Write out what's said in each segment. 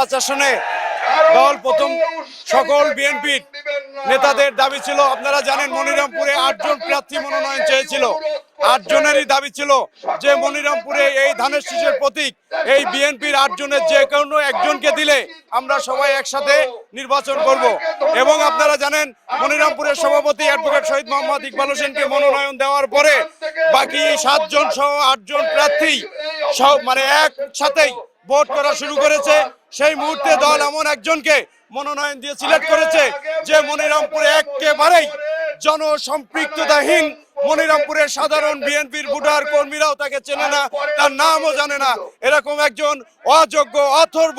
পাঁচ আসনে দল প্রথম সকল বিএনপির নেতাদের দাবি ছিল, আপনারা জানেন মনিরামপুরে আটজন প্রার্থী মনোনয়ন চেয়েছিল। আটজনেরই দাবি ছিল যে মনিরামপুরে এই ধানের শীষের প্রতীক, এই বিএনপির আটজনের যে কোনো একজনকে দিলে আমরা সবাই একসাথে নির্বাচন করব। এবং আপনারা জানেন মনিরামপুরের সভাপতি অ্যাডভোকেট শহীদ মোহাম্মদ ইকবাল হোসেনকে মনোনয়ন দেওয়ার পরে বাকি সাতজন সহ আটজন প্রার্থী সব মানে একসাথেই ভোট করা শুরু করেছে। সেই মুহূর্তে দল এমন একজনকে মনোনয়ন দিয়ে সিলেক্ট করেছে যে মনিরামপুরে একেবারেই জনসম্পৃক্ততাহীন মনিরামপুরের সাধারণ বিএনপির ভোটার কর্মীরাও তাকে চেনে না তার নামও জানে না। এরকম একজন অযোগ্য অথর্ব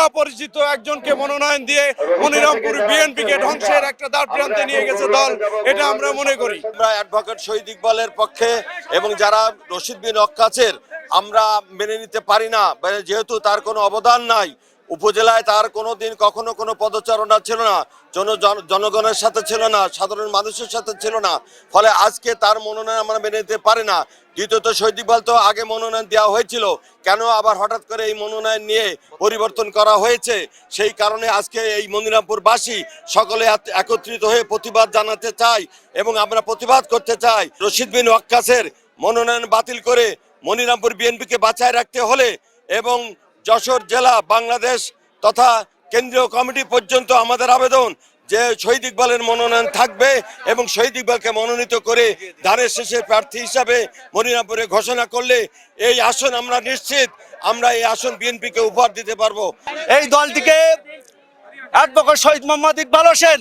অপরিচিত একজনকে মনোনয়ন দিয়ে মনিরামপুর বিএনপিকে ধ্বংসের একটা দ্বার প্রান্তে নিয়ে গেছে দল। এটা আমরা মনে করি। আমরা অ্যাডভোকেট শহীদ ইকবালের পক্ষে এবং যারা রশিদ বিন অক্কাছের আমরা মেনে নিতে পারি না। মানে যেহেতু তার কোনো অবদান নাই, উপজেলায় তার কোনো দিন কখনো কোনো পদচারণা ছিল না, জন, জন- জনগণের সাথে ছিল না, সাধারণ মানুষের সাথে ছিল না। ফলে আজকে তার মনোনয়ন আমরা মেনে নিতে পারি না। দ্বিতীয়ত শহীদ ইকবাল তো আগে মনোনয়ন দেওয়া হয়েছিল, কেন আবার হঠাৎ করে এই মনোনয়ন নিয়ে পরিবর্তন করা হয়েছে? সেই কারণে আজকে এই মনিরামপুরবাসী সকলে একত্রিত হয়ে প্রতিবাদ জানাতে চাই এবং আমরা প্রতিবাদ করতে চাই। রশিদ বিন ওয়াক্কাসের মনোনয়ন বাতিল করে মনিরামপুর বিএনপিকে বাঁচায় রাখতে হলে এবং যশোর জেলা, বাংলাদেশ তথা কেন্দ্রীয় কমিটি পর্যন্ত আমাদের আবেদন যে শহীদ ইকবালের মনোনয়ন থাকবে এবং শহীদ ইকবালকে মনোনীত করে ধানের শেষে প্রার্থী হিসাবে মনিরামপুরে ঘোষণা করলে এই আসন আমরা নিশ্চিত আমরা এই আসন বিএনপিকে উপহার দিতে পারব। এই দলটিকে অ্যাডভোকেট শহীদ মোহাম্মদ ইকবাল হোসেন,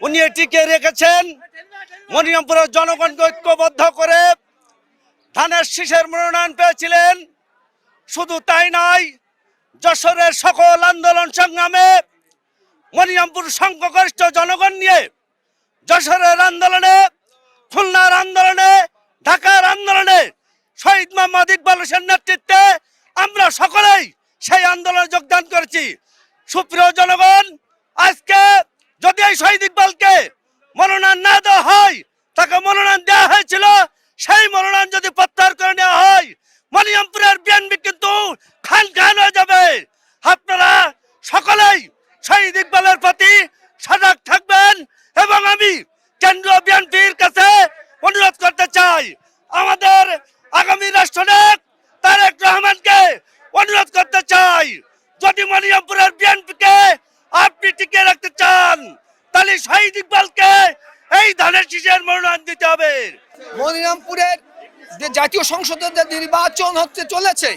উনি এটিকে রেখেছেন মনিরামপুরের জনগণকে ঐক্যবদ্ধ করে ধানের শীষের মনোনয়ন পেয়েছিলেন। শুধু তাই নয়, যশোরের সকল আন্দোলন সংগ্রামে মনিরামপুর সংখ্যাগরিষ্ঠ জনগণ নিয়ে যশোরের আন্দোলনে, খুলনার আন্দোলনে, ঢাকার আন্দোলনে শহীদ মোহাম্মদ ইকবাল হোসেন নেতৃত্বে আমরা সকলেই সেই আন্দোলনে যোগদান করেছি। সুপ্রিয় জনগণ, আজকে যদি এই শহীদ ইকবালকে মনোনয়ন না দেওয়া হয়, তাকে মনোনয়ন দেওয়া হয়েছিল সেই মনোনয়ন যদি প্রত্যাহার করে নেওয়া হয় মনিয়ামপুরের বিএনপি কিন্তু খান খান হয়ে যাবে। আপনারা সকলেই শহীদ ইকবালের প্রতি সজাগ থাকবেন এবং আমি কেন্দ্রীয় বিএনপির কাছে অনুরোধ করতে চাই, আমাদের আগামী রাষ্ট্রনায়ক তারেক রহমানকে অনুরোধ করতে চাই, যদি মনিরামপুরের বিএনপিকে আপনি টিকে রাখতে চান তাহলে শহীদ ইকবালকে এই ধানের শীষের মনোনয়ন দিতে হবে মনিরামপুরের যে জাতীয় সংসদের যে নির্বাচন হতে চলেছে,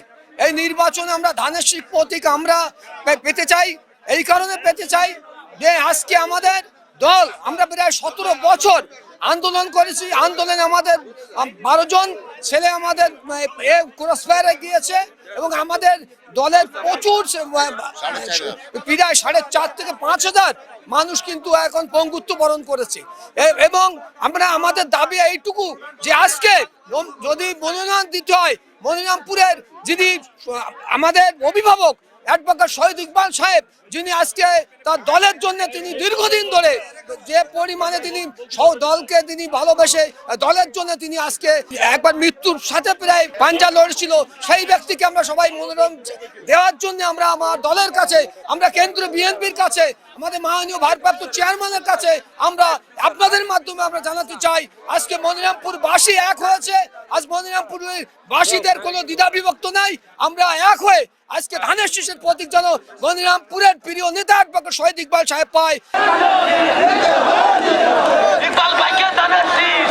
এই নির্বাচনে আমরা ধানের শীষ প্রতীক আমরা পেতে চাই। এই কারণে পেতে চাই যে আজকে আমাদের দল, আমরা প্রায় সতেরো বছর আন্দোলন করেছি। আন্দোলনে আমাদের বারো জন ছেলে আমাদের ক্রসফায়ারে গিয়েছে এবং আমাদের দলের প্রচুর প্রায় সাড়ে চার থেকে পাঁচ হাজার মানুষ কিন্তু এখন পঙ্গুত্ব বরণ করেছে এবং আমরা, আমাদের দাবি এইটুকু যে আজকে যদি মনোনয়ন দিতে হয় মনিরামপুরের যিনি আমাদের অভিভাবক অ্যাডভোকেট শহীদ ইকবাল সাহেব, যিনি আজকে তার দলের জন্য তিনি দীর্ঘদিন ধরে যে পরিমাণে তিনি দলকে তিনি ভালোবেসে, দলের জন্য তিনি আজকে একবার মৃত্যুর সাথে প্রায় পাঞ্জা লড়েছিল, সেই ব্যক্তিকে আমরা সবাই মনোরম দেওয়ার জন্য আমরা আমার দলের কাছে, আমরা কেন্দ্রীয় বিএনপির কাছে, আমাদের মাননীয় ভারপ্রাপ্ত চেয়ারম্যানের কাছে আমরা আপনাদের মাধ্যমে আমরা জানাতে চাই, আজকে মনিরামপুর বাসী এক হয়েছে, আজ মনিরামপুর বাসীদের কোনো দ্বিধা বিভক্ত নাই, আমরা এক হয়ে আজকে ধানের শীষের প্রতীক যেন গণিরামপুরের প্রিয় নেতা অ্যাডভোকেট শহীদ ইকবাল সাহেব পায়। ইকবাল ভাইকে ধানের শীষ।